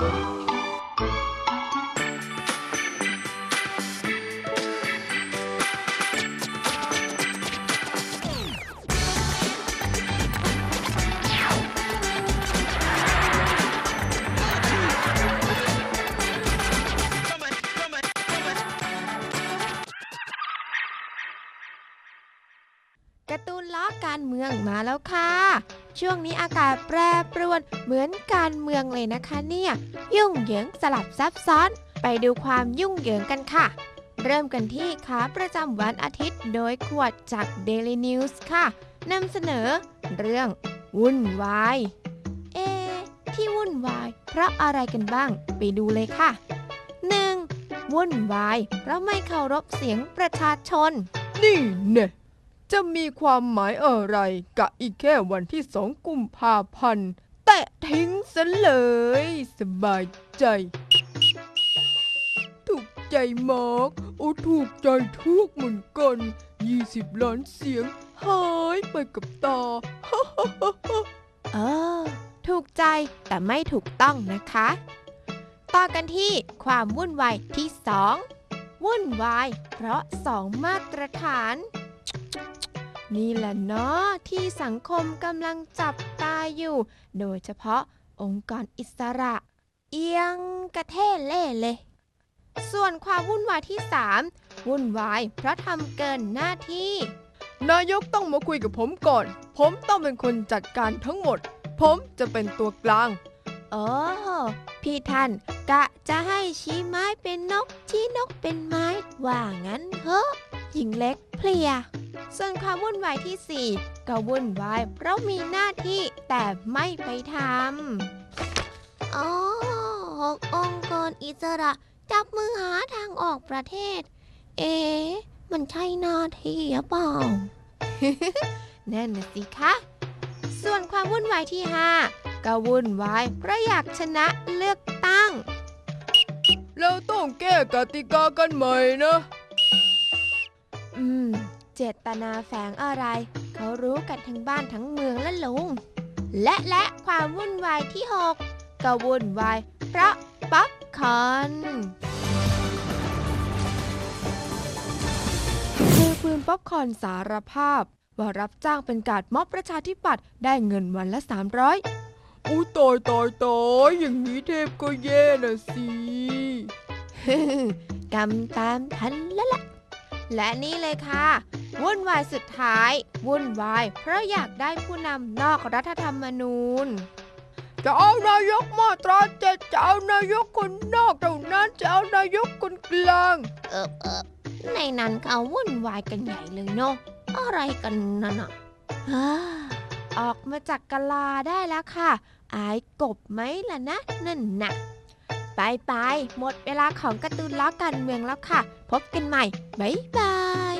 Música การ์ตูนล้อการเมืองมาแล้วค่ะ ช่วงนี้อากาศแปรปรวนเหมือนการเมืองเลยนะคะเนี่ย ยุ่งเหยิงสลับซับซ้อน ไปดูความยุ่งเหยิงกันค่ะ เริ่มกันที่ขาประจำวันอาทิตย์โดยขวดจาก Daily News ค่ะนำเสนอ เรื่อง วุ่นวาย เอ ที่วุ่นวาย เพราะอะไรกันบ้าง ไปดูเลยค่ะ 1. วุ่นวาย เพราะไม่เคารพเสียงประชาชน นี่เนี่ย จะมีความหมายอะไรกะอีกแค่วันที่สองกุมภาพันธ์แตะทิ้งซะเลย สบายใจ ถูกใจมากโอ้ถูกใจทุกเหมือนกัน 20 ล้านเสียงหายไปกับตาเออ ถูกใจแต่ไม่ถูกต้องนะคะ ต่อกันที่ความวุ่นวายที่2วุ่นวายเพราะสองมาตรฐาน นี่แหละเนาะที่สังคมกำลังจับตาอยู่ โดยเฉพาะองค์กรอิสระ เอียงกระเทเล่เลย ส่วนความวุ่นวายที่ 3 วุ่นวายเพราะทำเกินหน้าที่ นายกต้องมาคุยกับผมก่อน ผมต้องเป็นคนจัดการทั้งหมด ผมจะเป็นตัวกลางโอ้พี่ท่านกะจะให้ชี้ไม้เป็นนกชี้นกเป็นไม้ ว่างั้นเฮ้หญิงเล็กเพลีย ส่วนความวุ่นวายที่ 4 ก็วุ่นวายเพราะมีหน้าที่แต่ไม่ไปทำอ๋อหกองค์กรอิสระ จับมือหาทางออกประเทศ เอ๊ะมันใช่หน้าที่หรือเปล่านั่นน่ะสิคะ ส่วนความวุ่นวายที่ 5 ก็วุ่นวายเพราะอยากชนะเลือกตั้ง เราต้องแก้กติกากันใหม่นะ อืม เจตนาแฝงอะไร เขารู้กันทั้งบ้านทั้งเมืองและลุง และและความวุ่นวายที่6ก็วุ่นวายเพราะป๊อปคอร์นมือปืนป๊อปคอร์นสารภาพ ว่ารับจ้างเป็นการดม็อบประชาธิปัตย์ได้เงินวันละ 300อู้ตายตายตายอย่างนี้เทพก็แย่นะสิกำตามทันแล้วล่ะและนี่เลยค่ะ วุ่นวายสุดท้าย วุ่นวาย เพราะอยากได้ผู้นำนอกรัฐธรรมนูญจะเอานายกมาตราเจ็ดจะเอานายกคนนอกเท่านั้นจะเอานายกคนกลาง เออเออในนั้นเขาวุ่นวายกันใหญ่เลยเนาะอะไรกันนั่นอะฮ่าออกมาจากกะลาได้แล้วค่ะ อายกบไหมล่ะนะนั่นน่ะไปไปๆหมดเวลาของการ์ตูนล้อการเมืองแล้วค่ะ พบกันใหม่ บ๊ายบาย